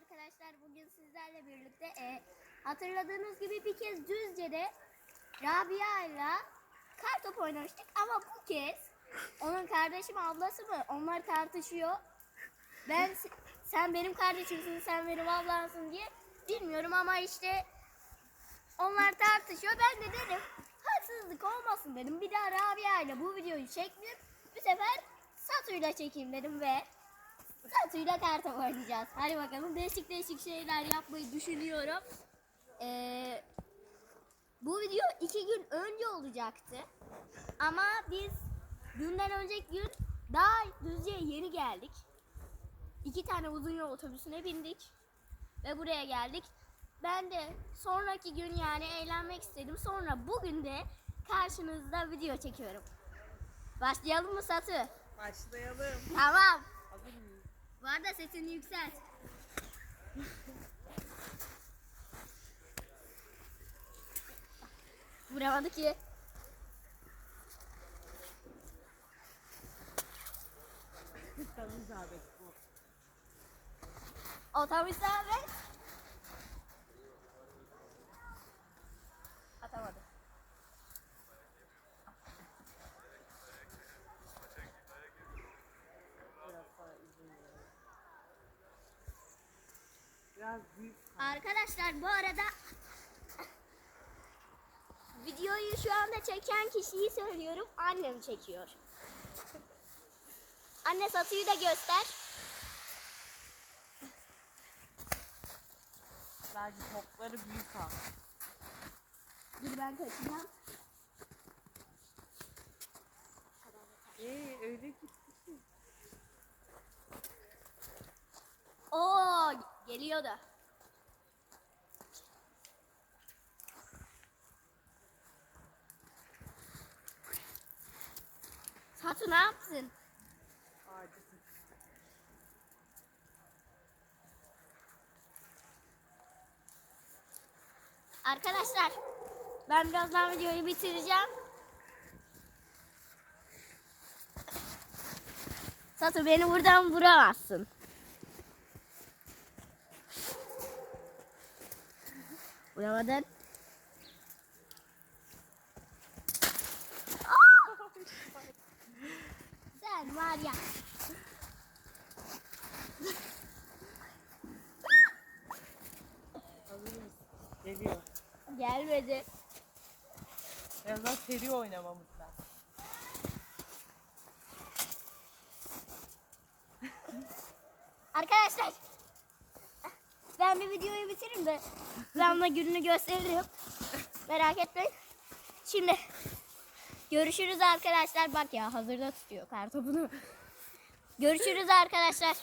arkadaşlar bugün sizlerle birlikte e, hatırladığınız gibi bir kez Düzce'de Rabia ile kartop oynamıştık ama bu kez onun kardeşi mi ablası mı onlar tartışıyor. Ben sen benim kardeşimsin sen benim ablamsın diye bilmiyorum ama işte onlar tartışıyor. Ben de dedim haksızlık olmasın dedim. Bir daha Rabia ile bu videoyu çektim. Bu sefer Satu'yla çekeyim dedim ve Satu'yla kartop oynayacağız. Hadi bakalım değişik değişik şeyler yapmayı düşünüyorum. Ee, bu video iki gün önce olacaktı. Ama biz dünden önceki gün daha Düzce'ye yeni geldik. İki tane uzun yol otobüsüne bindik. Ve buraya geldik. Ben de sonraki gün yani eğlenmek istedim. Sonra bugün de karşınızda video çekiyorum. Başlayalım mı Satı? Başlayalım. Tamam. Hazır mıyız? Bu arada sesini yükselt. Vuramadı ki. Tanrı abi bu. Otobüs abi. Atamadı. Biraz büyük. Arkadaşlar bu arada videoyu şu anda çeken kişiyi söylüyorum. Annem çekiyor. Anne satıyı da göster. Belki topları büyük al. Dur ben kaçacağım. Ee öyle gitti. Oo geliyor da. Satu ne yapsın? Arkadaşlar ben birazdan videoyu bitireceğim. Satu beni buradan vuramazsın. Vuramadın. Sen var ya. Geliyor. Gelmedi. Biraz daha seri oynamamız lazım. Arkadaşlar ben bir videoyu bitireyim de ben ona gününü gösteririm. Merak etmeyin. Şimdi görüşürüz arkadaşlar. Bak ya hazırda tutuyor kartopunu. Görüşürüz arkadaşlar.